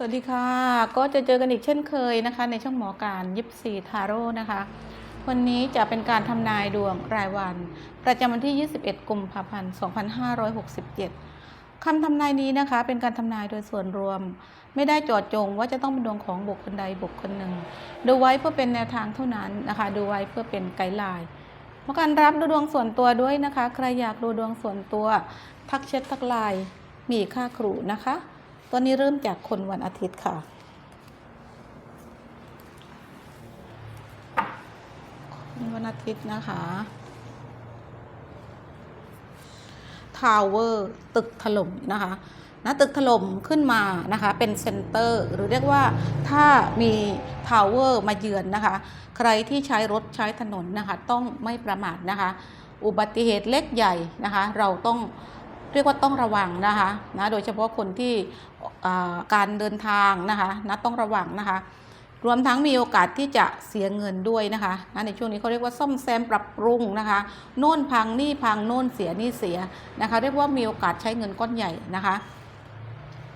สวัสดีค่ะ ก็จะเจอกันอีกเช่นเคยนะคะ ในช่องหมอการยิปซีทาโร่นะคะ วันนี้จะเป็นการทำนายดวงรายวัน ประจำวันที่ 21 กุมภาพันธ์ 2567 คำทำนายนี้นะคะ เป็นการทำนายโดยส่วนรวม ไม่ได้จอดจงว่าจะต้องเป็นดวงของบุคคลใดบุคคลหนึ่ง ดูไว้เพื่อเป็นแนวทางเท่านั้นนะคะ ดูไว้เพื่อเป็นไกด์ไลน์เพราการรับดูดวงส่วนตัวด้วยนะคะ ใครอยากดูดวงส่วนตัว ทักแชททักไลน์มีค่าครูนะคะ ตอนนี้เริ่มจากคนวันอาทิตย์ค่ะคนวันอาทิตย์นะคะ ทาวเวอร์ตึกถล่มนะคะนะตึกถล่มขึ้นมานะคะเป็นเซ็นเตอร์หรือเรียกว่าถ้ามีทาวเวอร์มาเยือนนะคะ ใครที่ใช้รถใช้ถนนนะคะ ต้องไม่ประมาทนะคะ อุบัติเหตุเล็กใหญ่นะคะ เราต้อง เรียกว่าต้องระวังนะคะนะโดยเฉพาะคนที่การเดินทางนะคะนะต้องระวังนะคะ รวมทั้งมีโอกาสที่จะเสียเงินด้วยนะคะนะในช่วงนี้เขาเรียกว่าซ่อมแซมปรับปรุงนะคะโน่นพังนี่พังโน่นเสียนี่เสียนะคะ เรียกว่ามีโอกาสใช้เงินก้อนใหญ่นะคะ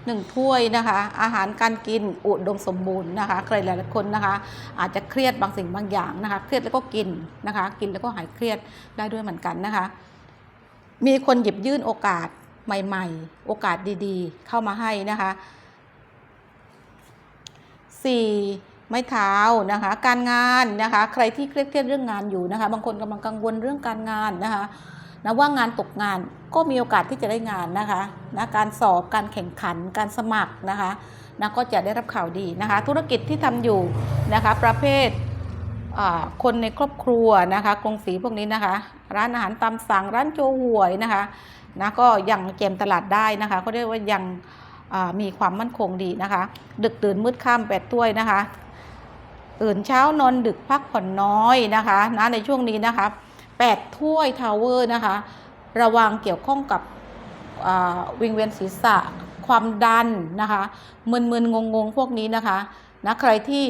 หนึ่งถ้วยนะคะ อาหารการกินอุดมสมบูรณ์นะคะ ใครหลายๆคนนะคะ อาจจะเครียดบางสิ่งบางอย่างนะคะ เครียดแล้วก็กินนะคะ กินแล้วก็หายเครียดได้ด้วยเหมือนกันนะคะ มีคนหยิบยื่นโอกาสใหม่ ๆ โอกาสดีๆ เข้ามาให้นะคะ 4. ไม้เท้านะคะ การงานนะคะ ใครที่เครียดเรื่องงานอยู่นะคะ บางคนกำลังกังวลเรื่องการงานนะคะนะว่างานตกงานก็มีโอกาสที่จะได้งานนะคะนะการสอบการแข่งขันการสมัครนะคะนะก็จะได้รับข่าวดีนะคะ ธุรกิจที่ทำอยู่นะคะ ประเภท คนในครอบครัวนะคะกรงสีพวกนี้นะคะ ร้านอาหารตามสั่งร้านโจหวยนะคะนะก็ยังเกมตลาดได้นะคะก็เรียกว่ายังมีความมั่นคงดีนะคะ ดึกตื่นมืดค่ำแปดถ้วยนะคะ ตื่นเช้านอนดึกพักผ่อนน้อยนะคะนะในช่วงนี้นะคะแปดถ้วยทาวเวอร์นะคะ ระวังเกี่ยวข้องกับวิงเวียนศีรษะ ความดันนะคะมึนๆงงๆ พวกนี้นะคะนะใครที่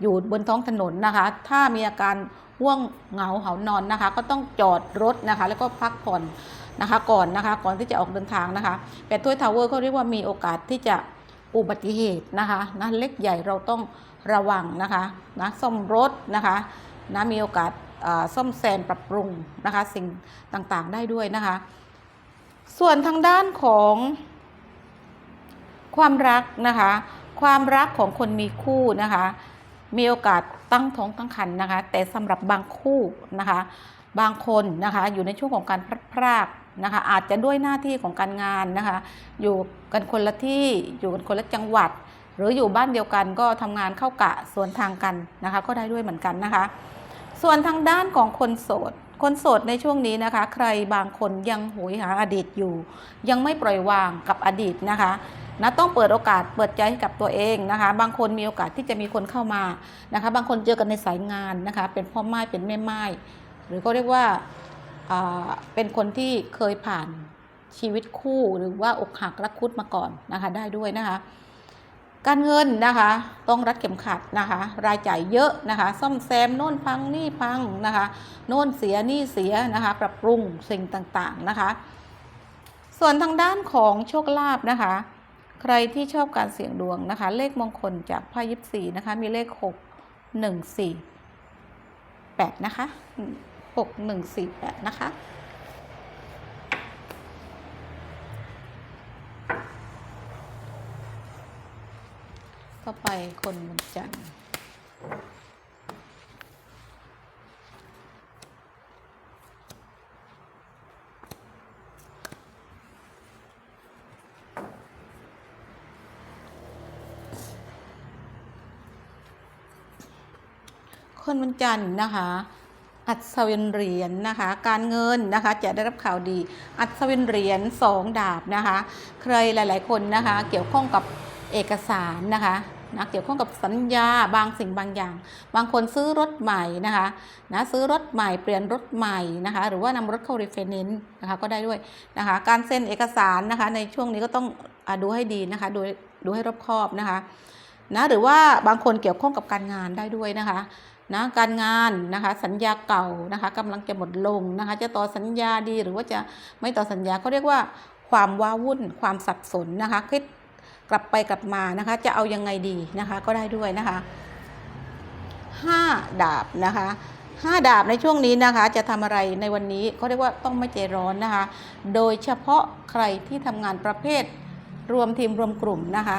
อยู่บนท้องถนนนะคะ ถ้ามีอาการว่วงเหงาเหานอนนะคะ ก็ต้องจอดรถนะคะ แล้วก็พักผ่อนนะคะก่อนนะคะ ก่อนที่จะออกเดินทางนะคะแปดถ้วยทาวเวอร์เขาเรียกว่ามีโอกาสที่จะอุบัติเหตุนะคะนะเล็กใหญ่เราต้องระวังนะคะนะซ่อมรถนะคะนะมีโอกาสอ่าซ่อมแซมปรับปรุงนะคะสิ่งต่างๆได้ด้วยนะคะ ส่วนทางด้านของความรักนะคะ ความรักของคนมีคู่นะคะ มีโอกาสตั้งท้องตั้งครรภ์นะคะ แต่สำหรับบางคู่นะคะ บางคนนะคะอยู่ในช่วงของการพลัดพรากนะคะอาจจะด้วยหน้าที่ของการงานนะคะ อยู่กันคนละที่อยู่กันคนละจังหวัด หรืออยู่บ้านเดียวกันก็ทำงานเข้ากะสวนทางกันนะคะ ก็ได้ด้วยเหมือนกันนะคะ ส่วนทางด้านของคนโสด คนโสดในช่วงนี้นะคะ ใครบางคนยังโหยหาอดีตอยู่ ยังไม่ปล่อยวางกับอดีตนะคะ นะต้องเปิดโอกาสเปิดใจให้กับตัวเองนะคะ บางคนมีโอกาสที่จะมีคนเข้ามานะคะ บางคนเจอกันในสายงานนะคะ เป็นพ่อไม้เป็นแม่ไม้หรือเขาเรียกว่าอ่าเป็นคนที่เคยผ่านชีวิตคู่หรือว่าอกหักรักคุดมาก่อนนะคะได้ด้วยนะคะ การเงินนะคะต้องรัดเข็มขัดนะคะ รายจ่ายเยอะนะคะ ซ่อมแซมโน่นพังนี่พังนะคะโน่นเสียนี่เสียนะคะ ปรับปรุงสิ่งต่างๆนะคะ ส่วนทางด้านของโชคลาภนะคะ ใครที่ชอบการเสี่ยงดวงนะคะ เลขมงคลจากไพ่ยิปซีนะคะ มีเลข 6 1 4 8 นะคะ 6 1 4 8 นะคะก็ไปคนวันจันทร์ คนวันจันทร์นะคะ อัศวินเหรียญนะคะ การเงินนะคะจะได้รับข่าวดี อัศวินเหรียญสองดาบนะคะ ใครหลาย ๆ คนนะคะ เกี่ยวข้องกับเอกสารนะคะนะเกี่ยวข้องกับสัญญาบางสิ่งบางอย่าง บางคนซื้อรถใหม่นะคะนะซื้อรถใหม่เปลี่ยนรถใหม่นะคะหรือว่านำรถเข้ารีไฟแนนซ์นะคะก็ได้ด้วยนะคะการเซ็นเอกสารนะคะในช่วงนี้ก็ต้องอดูให้ดีนะคะดูดูให้รอบคอบนะคะนะหรือว่าบางคนเกี่ยวข้องกับการงานได้ด้วยนะคะ นะการงานนะคะสัญญาเก่านะคะกำลังจะหมดลงนะคะจะต่อสัญญาดีหรือว่าจะไม่ต่อสัญญาเขาเรียกว่าความว้าวุ่นความสับสนนะคะคิดกลับไปกลับมานะคะจะเอายังไงดีนะคะก็ได้ด้วยนะคะห้าดาบนะคะห้าดาบในช่วงนี้นะคะ จะทำอะไรในวันนี้ก็เรียกว่าต้องไม่ใจร้อนนะคะ โดยเฉพาะใครที่ทำงานประเภทรวมทีมรวมกลุ่มนะคะ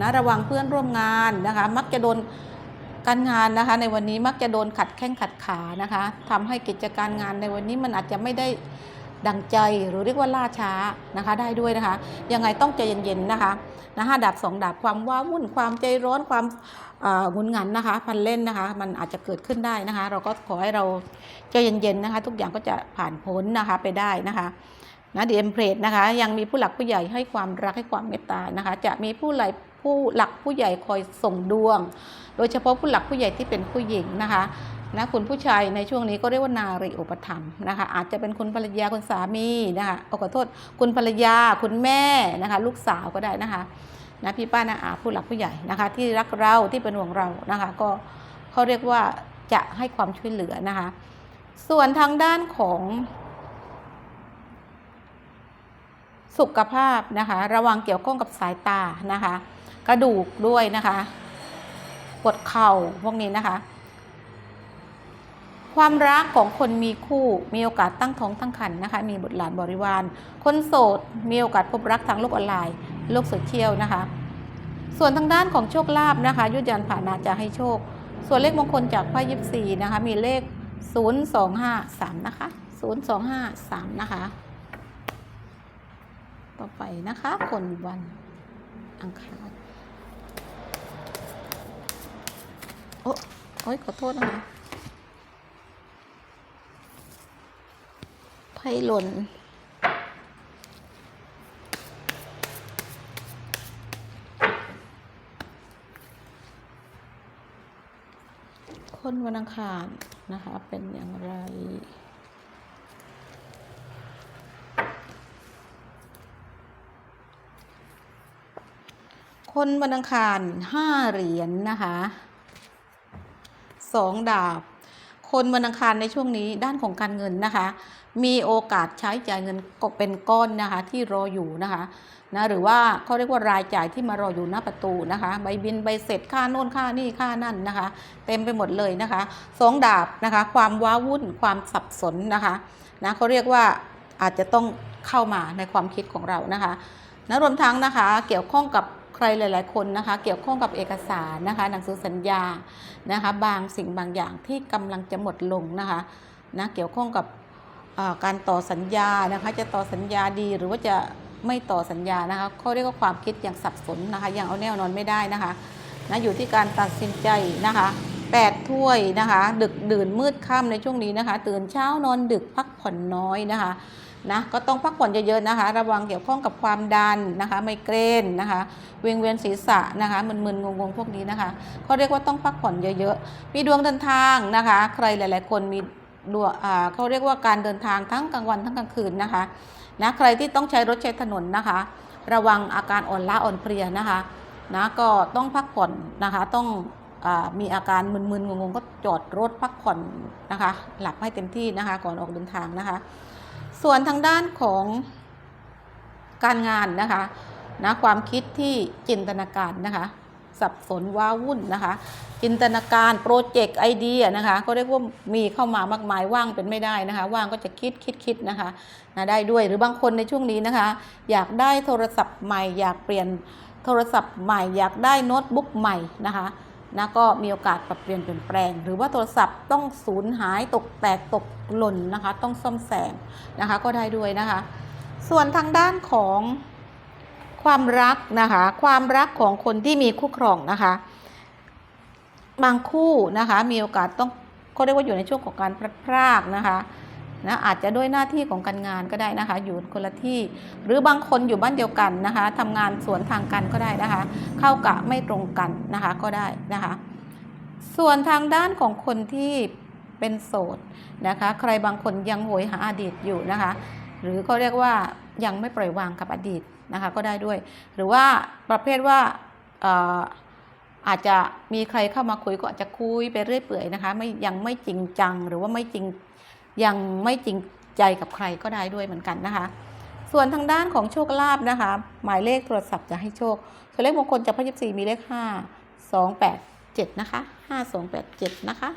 นะระวังเพื่อนร่วมงานนะคะ มักจะโดน การงานนะคะในวันนี้มักจะโดนขัดแข้งขัดขานะคะทำให้กิจการงานในวันนี้มันอาจจะไม่ได้ดังใจหรือเรียกว่าล่าช้านะคะได้ด้วยนะคะ ยังไงต้องใจเย็นๆนะคะนะห้าดาบสองดาบความว้าวุ่นความใจร้อนความอ่องุนงันนะคะ พันเล่นนะคะ มันอาจจะเกิดขึ้นได้นะคะ เราก็ขอให้เราใจเย็นๆนะคะ ทุกอย่างก็จะผ่านพ้นนะคะไปได้นะคะนะดีเอ็มเพลดนะคะ ยังมีผู้หลักผู้ใหญ่ให้ความรักให้ความเมตตานะคะ จะมีผู้หลัก ผู้หลักผู้ใหญ่คอยส่งดวง โดยเฉพาะผู้หลักผู้ใหญ่ที่เป็นผู้หญิงนะคะนะคุณผู้ชายในช่วงนี้ก็เรียกว่านารีอุปถัมภ์นะคะ อาจจะเป็นคุณภรรยาคุณสามีนะคะเอาขอโทษคุณภรรยาคุณแม่นะคะ ลูกสาวก็ได้นะคะนะพี่ป้านาอาผู้หลักผู้ใหญ่นะคะ ที่รักเราที่เป็นห่วงเรานะคะ ก็เขาเรียกว่าจะให้ความช่วยเหลือนะคะ ส่วนทางด้านของ สุขภาพนะคะ ระวังเกี่ยวข้องกับสายตานะคะ กระดูกด้วยนะคะปวดเข่าพวกนี้นะคะ ความรักของคนมีคู่มีโอกาสตั้งท้องตั้งครรภ์นะคะ มีบุตรหลานบริวาร คนโสดมีโอกาสพบรักทางโลกออนไลน์โลกโซเชียลนะคะ ส่วนทางด้านของโชคลาภนะคะ ยุทธยานผ่านาจะให้โชค ส่วนเลขมงคลจากไพ่ยิปซีนะคะ มีเลข 0253 นะคะ 0253 นะคะ ต่อไปนะคะ คนวันอังคาร โอ้โอ้ยขอโทษนะคะไพ่หล่นคนวันอังคารนะคะ เป็นอย่างไร คนวันอังคารห้าเหรียญนะคะ สองดาบ คนวันอังคารในช่วงนี้ด้านของการเงินนะคะ มีโอกาสใช้จ่ายเงินก็เป็นก้อนนะคะที่รออยู่นะคะนะหรือว่าเขาเรียกว่ารายจ่ายที่มารออยู่หน้าประตูนะคะ ใบบินใบเสร็จค่าโน่นค่านี่ค่านั่นนะคะ เต็มไปหมดเลยนะคะสองดาบนะคะ ความว้าวุ่นความสับสนนะคะนะเขาเรียกว่าอาจจะต้องเข้ามาในความคิดของเรานะคะนะรวมทั้งนะคะเกี่ยวข้องกับ ใครหลาย ๆ คนนะคะเกี่ยวข้องกับเอกสารนะคะหนังสือสัญญานะคะบางสิ่งบางอย่างที่กำลังจะหมดลงนะคะนะเกี่ยวข้องกับการต่อสัญญานะคะจะต่อสัญญาดีหรือว่าจะไม่ต่อสัญญานะคะเขาเรียกว่าความคิดอย่างสับสนนะคะยังเอาแน่นอนไม่ได้นะคะนะอยู่ที่การตัดสินใจนะคะแปดถ้วยนะคะ ดึกดื่นมืดค่ำในช่วงนี้นะคะ ตื่นเช้านอนดึกพักผ่อนน้อยนะคะ นะก็ต้องพักผ่อนเยอะๆนะคะ ระวังเกี่ยวข้องกับความดันนะคะ ไมเกรนนะคะเวียงเวียนศีรษะนะคะมึนๆงงๆพวกนี้นะคะเขาเรียกว่าต้องพักผ่อนเยอะๆ มีดวงเดินทางนะคะ ใครหลาย ๆ คนมีดวงเขาเรียกว่าการเดินทางทั้งกลางวันทั้งกลางคืนนะคะนะใครที่ต้องใช้รถใช้ถนนนะคะ ระวังอาการอ่อนล้าอ่อนเพลียนะคะนะก็ต้องพักผ่อนนะคะต้องอมีอาการมึนๆงงๆก็จอดรถพักผ่อนนะคะ หลับให้เต็มที่นะคะ ก่อนออกเดินทางนะคะ ส่วนทางด้านของการงานนะคะนะความคิดที่จินตนาการนะคะสับสนว้าวุ่นนะคะ จินตนาการโปรเจกต์ไอเดียนะคะเขาเรียกว่ามีเข้ามามากมายว่างเป็นไม่ได้นะคะ ว่างก็จะคิดคิดคิดนะคะนะได้ด้วยหรือบางคนในช่วงนี้นะคะ อยากได้โทรศัพท์ใหม่ อยากเปลี่ยนโทรศัพท์ใหม่ อยากได้โน้ตบุ๊กใหม่นะคะ นะก็มีโอกาสปรับเปลี่ยนเปลี่ยนแปลง หรือว่าโทรศัพท์ต้องสูญหายตกแตกตกหล่นนะคะ ต้องซ่อมแซมนะคะ ก็ได้ด้วยนะคะ ส่วนทางด้านของความรักนะคะ ความรักของคนที่มีคู่ครองนะคะ บางคู่นะคะมีโอกาสต้องก็เรียกว่าอยู่ในช่วงของการพลัดพรากนะคะ นะอาจจะด้วยหน้าที่ของการงานก็ได้นะคะ อยู่คนละที่ หรือบางคนอยู่บ้านเดียวกันนะคะทำงานสวนทางกันก็ได้นะคะ เข้ากะไม่ตรงกันนะคะก็ได้นะคะ ส่วนทางด้านของคนที่เป็นโสดนะคะ ใครบางคนยังโหยหาอดีตอยู่นะคะ หรือเขาเรียกว่ายังไม่ปล่อยวางกับอดีตนะคะก็ได้ด้วย หรือว่าประเภทว่าเอ่ออาจจะมีใครเข้ามาคุยก็อาจจะคุยไปเรื่อยเปื่อยนะคะไม่ยังไม่จริงจังหรือว่าไม่จริง ยังไม่จริงใจกับใครก็ได้ด้วยเหมือนกันนะคะ ส่วนทางด้านของโชคลาภนะคะ หมายเลขโทรศัพท์จะให้โชคส่วนเลขมงคลจากพระยิบสี่มีเลขห้าสองแปดเจ็ดนะคะห้าสองแปดเจ็ดนะคะ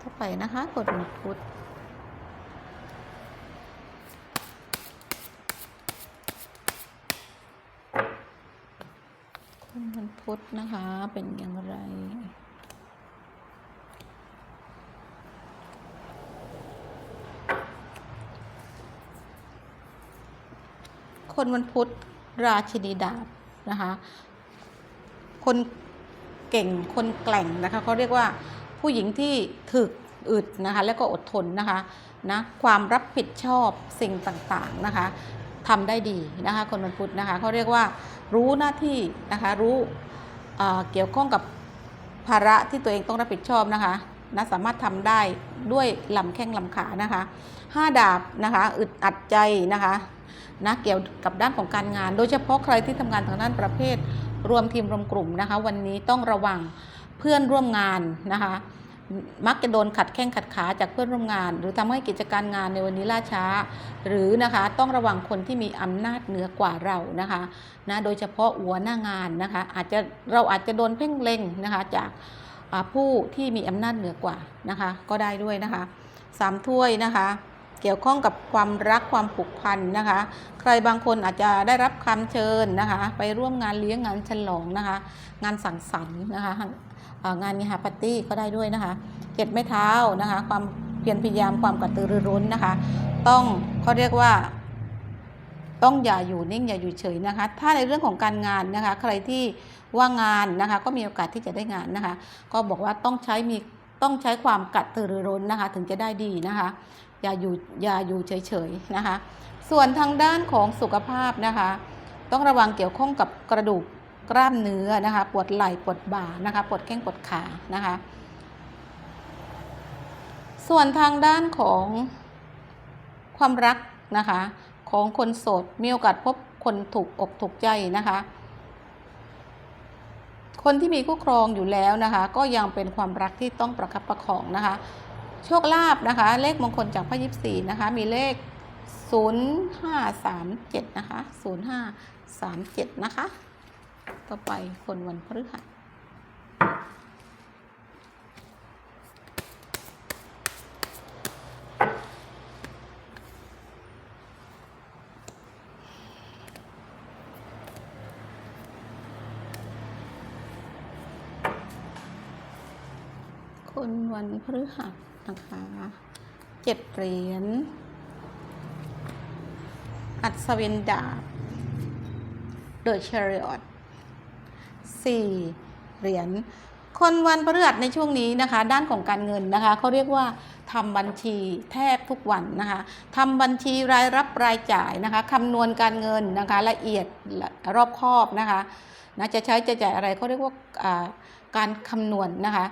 ต่อไปนะคะกดวันพุทธคนวันพุธนะคะ เป็นอย่างไร คนวันพุธราชินีดาบนะคะ คนเก่งคนแกล่งนะคะเขาเรียกว่าผู้หญิงที่ถึกอึดนะคะแล้วก็อดทนนะคะนะความรับผิดชอบสิ่งต่างๆนะคะทำได้ดีนะคะคนวันพุธนะคะเขาเรียกว่ารู้หน้าที่นะคะรู้เอ่อเกี่ยวข้องกับภาระที่ตัวเองต้องรับผิดชอบนะคะนะสามารถทำได้ด้วยลำแข้งลำขานะคะห้าดาบนะคะอึดอัดใจนะคะ นะเกี่ยวกับด้านของการงาน โดยเฉพาะใครที่ทำงานทางด้านประเภท รวมทีมรวมกลุ่มนะคะ วันนี้ต้องระวังเพื่อนร่วมงานนะคะ มักจะโดนขัดแข้งขัดขาจากเพื่อนร่วมงาน หรือทำให้กิจการงานในวันนี้ล่าช้า หรือนะคะต้องระวังคนที่มีอำนาจเหนือกว่าเรานะคะนะโดยเฉพาะหัวหน้างานนะคะอาจจะเราอาจจะโดนเพ่งเล็งนะคะจากผู้ที่มีอำนาจเหนือกว่านะคะก็ได้ด้วยนะคะสามถ้วยนะคะ เกี่ยวข้องกับความรักความผูกพันนะคะ ใครบางคนอาจจะได้รับคำเชิญนะคะ ไปร่วมงานเลี้ยงงานฉลองนะคะ งานสังสรรค์นะคะงานงาปาร์ตี้ก็ได้ด้วยนะคะเจ็ดไม้เท้านะคะ ความเพียรพยายามความกระตือรือร้นนะคะ ต้องเขาเรียกว่า ต้องอย่าอยู่นิ่งอย่าอยู่เฉยนะคะ ถ้าในเรื่องของการงานนะคะ ใครที่ว่างงานนะคะ ก็มีโอกาสที่จะได้งานนะคะ ก็บอกว่าต้องใช้มีต้องใช้ความกระตือรือร้นนะคะ ถึงจะได้ดีนะคะ อย่าอยู่อย่าอยู่เฉยๆนะคะ ส่วนทางด้านของสุขภาพนะคะ ต้องระวังเกี่ยวข้องกับกระดูกกล้ามเนื้อนะคะ ปวดไหล่ปวดบ่านะคะปวดแข้งปวดขานะคะ ส่วนทางด้านของความรักนะคะของคนโสดมีโอกาสพบคนถูกอกถูกใจนะคะ คนที่มีคู่ครองอยู่แล้วนะคะ ก็ยังเป็นความรักที่ต้องประคับประคองนะคะ โชคลาภนะคะ เลขมงคลจากพระยิบสี่นะคะ มีเลข 0537 นะคะ 0537 นะคะ ต่อไปคนวันพฤหัสคนวันพฤหัส นะคะเจ็ดเหรียญ อัศวินดาบเดอะชาริออตสี่เหรียญคนวันพฤหัสในช่วงนี้นะคะ ด้านของการเงินนะคะเขาเรียกว่าทำบัญชีแทบทุกวันนะคะทำบัญชีรายรับรายจ่ายนะคะคำนวณการเงินนะคะละเอียดรอบคอบนะคะนะจะใช้จะจ่ายอะไรเขาเรียกว่าอ่าการคำนวณนะคะ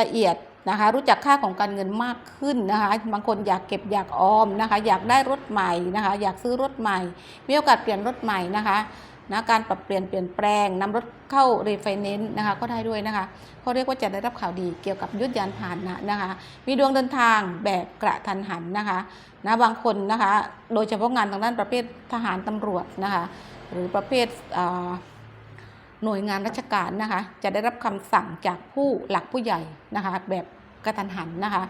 ละเอียด นะคะรู้จักค่าของการเงินมากขึ้นนะคะบางคนอยากเก็บอยากออมนะคะ อยากได้รถใหม่นะคะ อยากซื้อรถใหม่ มีโอกาสเปลี่ยนรถใหม่นะคะนะการปรับเปลี่ยนเปลี่ยนแปลงนำรถเข้ารีไฟแนนซ์นะคะก็ได้ด้วยนะคะเขาเรียกว่าจะได้รับข่าวดีเกี่ยวกับยุทธยานผ่านนะนะคะ มีดวงเดินทางแบบกระทันหันนะคะนะบางคนนะคะ โดยเฉพาะงานทางด้านประเภททหารตำรวจนะคะ หรือประเภทอ่า หน่วยงานราชการนะคะ จะได้รับคำสั่งจากผู้หลักผู้ใหญ่นะคะ แบบกระทันหันนะคะ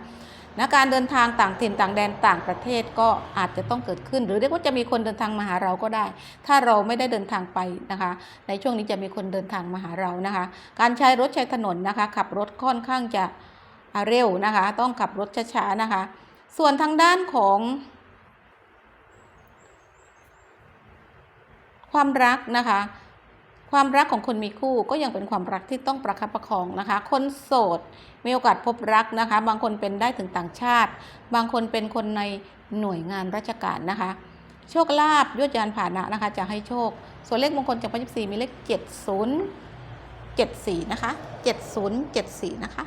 นะการเดินทางต่างถิ่นต่างแดนต่างประเทศก็อาจจะต้องเกิดขึ้น หรือเรียกว่าจะมีคนเดินทางมาหาเราก็ได้ ถ้าเราไม่ได้เดินทางไปนะคะ ในช่วงนี้จะมีคนเดินทางมาหาเรานะคะ การใช้รถใช้ถนนนะคะ ขับรถค่อนข้างจะเร็วนะคะ ต้องขับรถช้าๆนะคะ ส่วนทางด้านของ ความรักนะคะ ความรักของคนมีคู่ก็ยังเป็นความรักที่ต้องประคับประคองนะคะ คนโสดมีโอกาสพบรักนะคะ บางคนเป็นได้ถึงต่างชาติ บางคนเป็นคนในหน่วยงานราชการนะคะ โชคลาภยวดยานผ่านะนะคะ จะให้โชค ส่วนเลขมงคลจากพระยิบสี่มีเลขเจ็ดศูนย์เจ็ดสี่นะคะเจ็ดศูนย์เจ็ดสี่นะคะ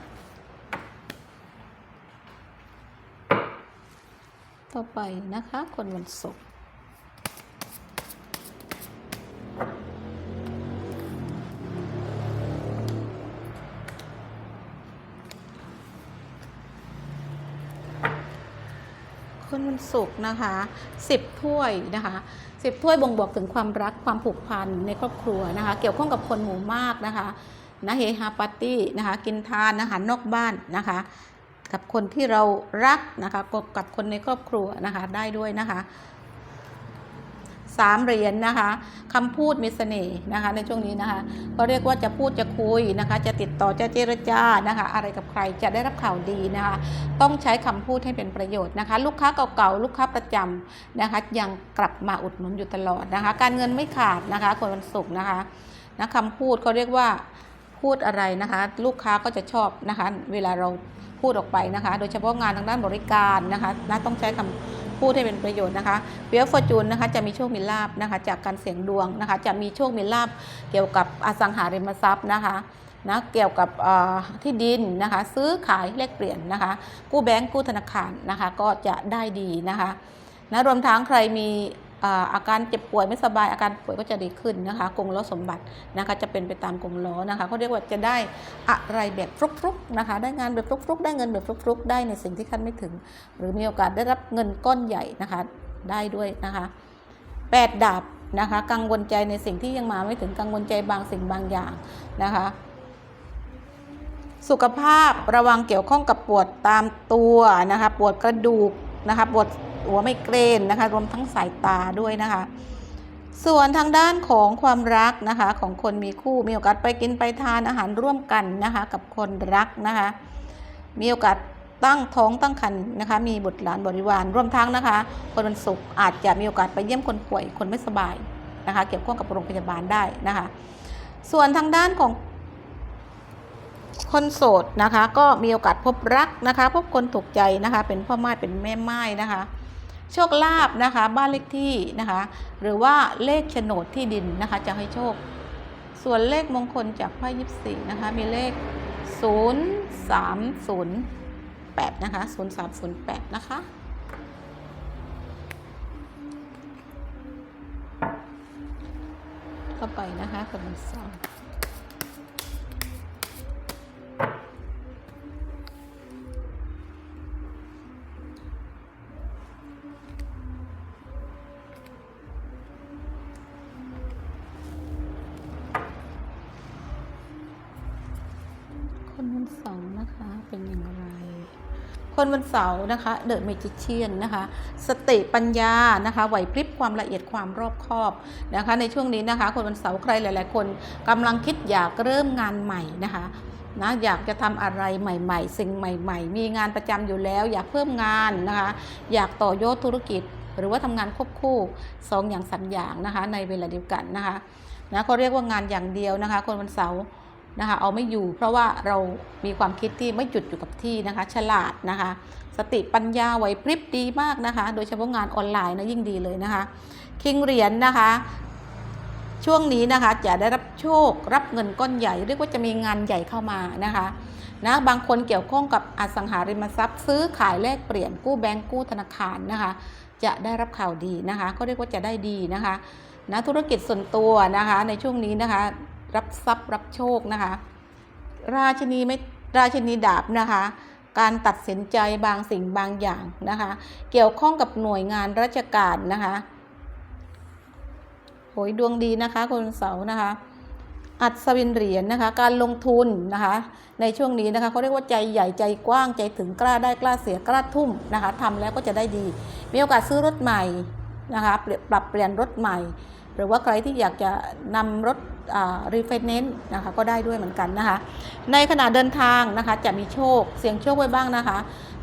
ต่อไปนะคะ คนวันศุกร์ สุกนะคะสิบถ้วยนะคะสิบถ้วยบ่งบอกถึงความรักความผูกพันในครอบครัวนะคะ เกี่ยวข้องกับคนหมู่มากนะคะนะเฮฮาปาร์ตี้นะคะกินทานอาหารนอกบ้านนะคะ กับคนที่เรารักนะคะกับคนในครอบครัวนะคะได้ด้วยนะคะ สามเหรียญนะคะคำพูดมีเสน่ห์นะคะ ในช่วงนี้นะคะก็เรียกว่าจะพูดจะคุยนะคะ จะติดต่อจะเจรจานะคะ อะไรกับใครจะได้รับข่าวดีนะคะ ต้องใช้คำพูดให้เป็นประโยชน์นะคะ ลูกค้าเก่าๆลูกค้าประจำนะคะ ยังกลับมาอุดหนุนอยู่ตลอดนะคะ การเงินไม่ขาดนะคะ คนวันศุกร์นะคะนะคำพูดเขาเรียกว่าพูดอะไรนะคะ ลูกค้าก็จะชอบนะคะ เวลาเราพูดออกไปนะคะ โดยเฉพาะงานทางด้านบริการนะคะนะต้องใช้คำ พูดให้เป็นประโยชน์นะคะเวียฟอร์จูนนะคะจะมีโชคมีลาบนะคะจากการเสี่ยงดวงนะคะจะมีโชคมีลาบเกี่ยวกับอสังหาริมทรัพย์นะคะนะเกี่ยวกับที่ดินนะคะซื้อขายแลกเปลี่ยนนะคะ กู้แบงก์กู้ธนาคารนะคะก็จะได้ดีนะคะนะรวมทั้งใครมี อาการเจ็บป่วยไม่สบายอาการป่วยก็จะดีขึ้นนะคะกงล้อสมบัตินะคะจะเป็นไปตามกงล้อนะคะเขาเรียกว่าจะได้อะไรแบบฟลุกๆนะคะได้งานแบบฟลุกๆ ได้เงินแบบฟลุกๆ ได้ในสิ่งที่คาดไม่ถึง หรือมีโอกาสได้รับเงินก้อนใหญ่นะคะได้ด้วยนะคะแปดดาบนะคะกังวลใจในสิ่งที่ยังมาไม่ถึงกังวลใจบางสิ่งบางอย่างนะคะสุขภาพระวังเกี่ยวข้องกับปวดตามตัวนะคะปวดกระดูกนะคะปวด หัวไมเกรนนะคะรวมทั้งสายตาด้วยนะคะ ส่วนทางด้านของความรักนะคะของคนมีคู่มีโอกาสไปกินไปทานอาหารร่วมกันนะคะกับคนรักนะคะมีโอกาสตั้งท้องตั้งครรภ์นะคะมีบุตรหลานบริวารร่วมทั้งนะคะ คนวันศุกร์อาจจะมีโอกาสไปเยี่ยมคนป่วยคนไม่สบายนะคะเกี่ยวข้องกับโรงพยาบาลได้นะคะ ส่วนทางด้านของคนโสดนะคะ ก็มีโอกาสพบรักนะคะ พบคนถูกใจนะคะ เป็นพ่อไม้เป็นแม่ไม้นะคะ โชคลาภนะคะ บ้านเลขที่นะคะ หรือว่าเลขโฉนดที่ดินนะคะ จะให้โชค ส่วนเลขมงคลจากไพ่ยิปซีนะคะ มีเลข 0308 นะคะ 0308 นะคะเข้าไปนะคะคนที่สอง นวันเสาร์นะคะเดอะเมจิเชียนนะคะ สติปัญญานะคะไหวพริบความละเอียดความรอบคอบนะคะ ในช่วงนี้นะคะ คนวันเสาร์ใครหลาย ๆ คนกำลังคิดอยากเริ่มงานใหม่นะคะนะอยากจะทำอะไรใหม่ ๆ สิ่งใหม่ ๆ มีงานประจำอยู่แล้ว อยากเพิ่มงานนะคะ อยากต่อยอดธุรกิจ หรือว่าทำงานควบคู่สองอย่างสามอย่างนะคะ ในเวลาเดียวกันนะคะนะเขาเรียกว่างานอย่างเดียวนะคะ คนวันเสาร์ นะคะเอาไม่อยู่ เพราะว่าเรามีความคิดที่ไม่หยุดอยู่กับที่นะคะ ฉลาดนะคะ สติปัญญาไหวพริบดีมากนะคะ โดยเฉพาะงานออนไลน์นะยิ่งดีเลยนะคะ คิงเหรียญนะคะ ช่วงนี้นะคะจะได้รับโชครับเงินก้อนใหญ่ เรียกว่าจะมีงานใหญ่เข้ามานะคะนะบางคนเกี่ยวข้องกับอสังหาริมทรัพย์ ซื้อขายแลกเปลี่ยนกู้แบงก์กู้ธนาคารนะคะ จะได้รับข่าวดีนะคะ ก็เรียกว่าจะได้ดีนะคะนะธุรกิจส่วนตัวนะคะในช่วงนี้นะคะ รับทรัพย์รับโชคนะคะ ราชินีไม่ราชินีดาบนะคะ การตัดสินใจบางสิ่งบางอย่างนะคะ เกี่ยวข้องกับหน่วยงานราชการนะคะโหยดวงดีนะคะคนเสาร์นะคะอัศวินเหรียญนะคะ การลงทุนนะคะ ในช่วงนี้นะคะเขาเรียกว่าใจใหญ่ใจกว้างใจถึงกล้าได้กล้าเสียกล้าทุ่มนะคะทำแล้วก็จะได้ดี มีโอกาสซื้อรถใหม่นะคะปลี่ยนปรับเปลี่ยนรถใหม่ หรือว่าใครที่อยากจะนำรถ รีไฟแนนซ์นะคะก็ได้ด้วยเหมือนกันนะคะ ในขณะเดินทางนะคะจะมีโชคเสียงโชคไว้บ้างนะคะ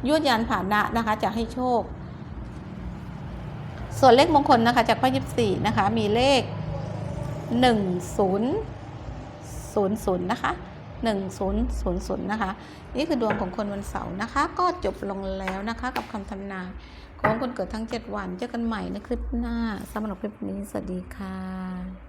ยวดยานผ่านนะนะคะจะให้โชค ส่วนเลขมงคลนะคะจากพ่อยิบสี่นะคะมีเลข1000นะคะ1000นะคะ นี่คือดวงของคนวันเสาร์นะคะ ก็จบลงแล้วนะคะกับคำทำนายของคนเกิดทั้ง7วัน เจอกันใหม่ในคลิปหน้าสำหรับคลิปนี้ สวัสดีค่ะ